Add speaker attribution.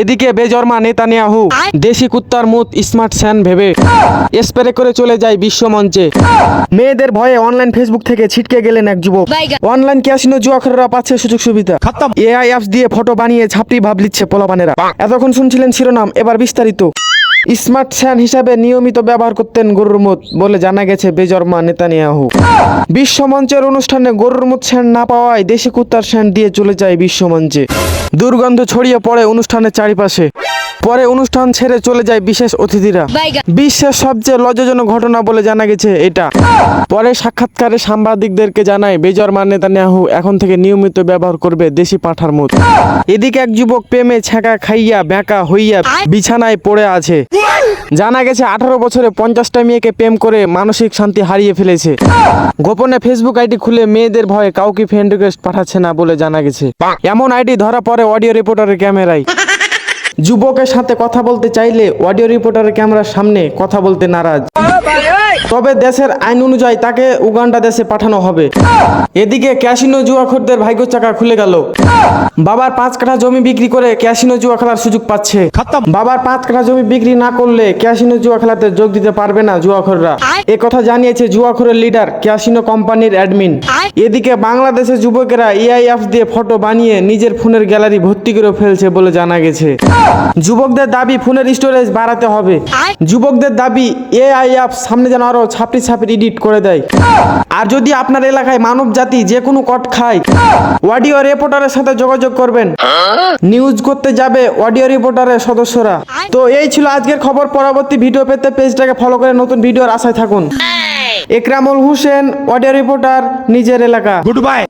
Speaker 1: এদিকে বেজর্মা নেতানিয়াহু দেশি কুত্তার মুত স্মার্ট স্যান ভেবে স্প্রে করে চলে যায় বিশ্বমঞ্চে মেয়েদের ভয়ে অনলাইন ফেসবুক থেকে ছিটকে গেলেন এক যুবক। অনলাইন ক্যাসিনো জুয়াখেররা পাচ্ছে সুযোগ সুবিধা। এআই অ্যাপস দিয়ে ফটো বানিয়ে ছাপটি ভাব লিচ্ছে পোলাবানেরা এতক্ষণ শুনছিলেন শিরোনাম এবার বিস্তারিত। স্মার্ট স্যান হিসাবে নিয়মিত ব্যবহার করতেন গরুর মুত বলে জানা গেছে বেজর্মা নেতানিয়াহু। বিশ্বমঞ্চের অনুষ্ঠানে গরুর মুত স্যান না পাওয়ায় দেশি কুত্তার স্যান দিয়ে চলে যায় বিশ্বমঞ্চে দুর্গন্ধ ছড়িয়ে পড়ে অনুষ্ঠানের চারিপাশে। পরে অনুষ্ঠান ছেড়ে চলে যায় বিশেষ অতিথিরা। বিশ্বের সবচেয়ে লজ্জাজনক ঘটনা বলে জানা গেছে এটা। পরে সাক্ষাৎকারে সাংবাদিকদেরকে জানায় বেজর বেজরমান নেতানিয়াহু এখন থেকে নিয়মিত ব্যবহার করবে দেশি পাঠার মতো এদিকে এক যুবক প্রেমে ছ্যাঁকা খাইয়া ব্যাঁকা হইয়া বিছানায় পড়ে আছে। জানা গেছে আঠারো বছরে পঞ্চাশটা মেয়েকে প্রেম করে মানসিক শান্তি হারিয়ে ফেলেছে। গোপনে ফেসবুক আইডি খুলে মেয়েদের ভয়ে কাউকে ফ্রেন্ড রিকোয়েস্ট পাঠাচ্ছে না বলে জানা গেছে। এমন আইডি ধরা পড়ে অডিও রিপোর্টারের ক্যামেরায়। যুবকের সাথে কথা বলতে চাইলে অডিও রিপোর্টারের ক্যামেরার সামনে কথা বলতে নারাজ। তবে দেশের আইন অনুযায়ী তাকে উগান্ডা দেশে পাঠানো হবে। এদিকে ক্যাসিনো জুয়াখোরদের ভাগ্য চাকা খুলে গেল। বাবার পাঁচ কাঠা জমি বিক্রি করে ক্যাসিনো জুয়া খেলার সুযোগ পাচ্ছে। বাবার পাঁচ কাঠা জমি বিক্রি না করলে ক্যাসিনো জুয়া খেলাতে যোগ দিতে পারবে না জুয়াখোররা। এ কথা জানিয়েছে জুয়াখোরের লিডার ক্যাসিনো কোম্পানির অ্যাডমিন। এদিকে বাংলাদেশের যুবকেরা এআই অ্যাপস দিয়ে ফটো বানিয়ে নিজের ফোনের গ্যালারি ভর্তি করে ফেলছে বলে জানা গেছে। যুবকদের দাবি ফোনের স্টোরেজ বাড়াতে হবে। যুবকদের দাবি এআই অ্যাপ সামনে যেন আরও ছাপড়ি ছাপড়ি এডিট করে দেয়। আর যদি আপনার এলাকায় মানব জাতি যে কোনো কট খায় অডিও রিপোর্টারের সাথে যোগাযোগ করবেন। নিউজ করতে যাবে অডিও রিপোর্টারের সদস্যরা। তো এই ছিল আজকের খবর। পরবর্তী ভিডিও পেতে পেজটাকে ফলো করে নতুন ভিডিওর আশায় থাকুন। একরামুল হোসেন অডিও রিপোর্টার নিজের এলাকা।
Speaker 2: Good bye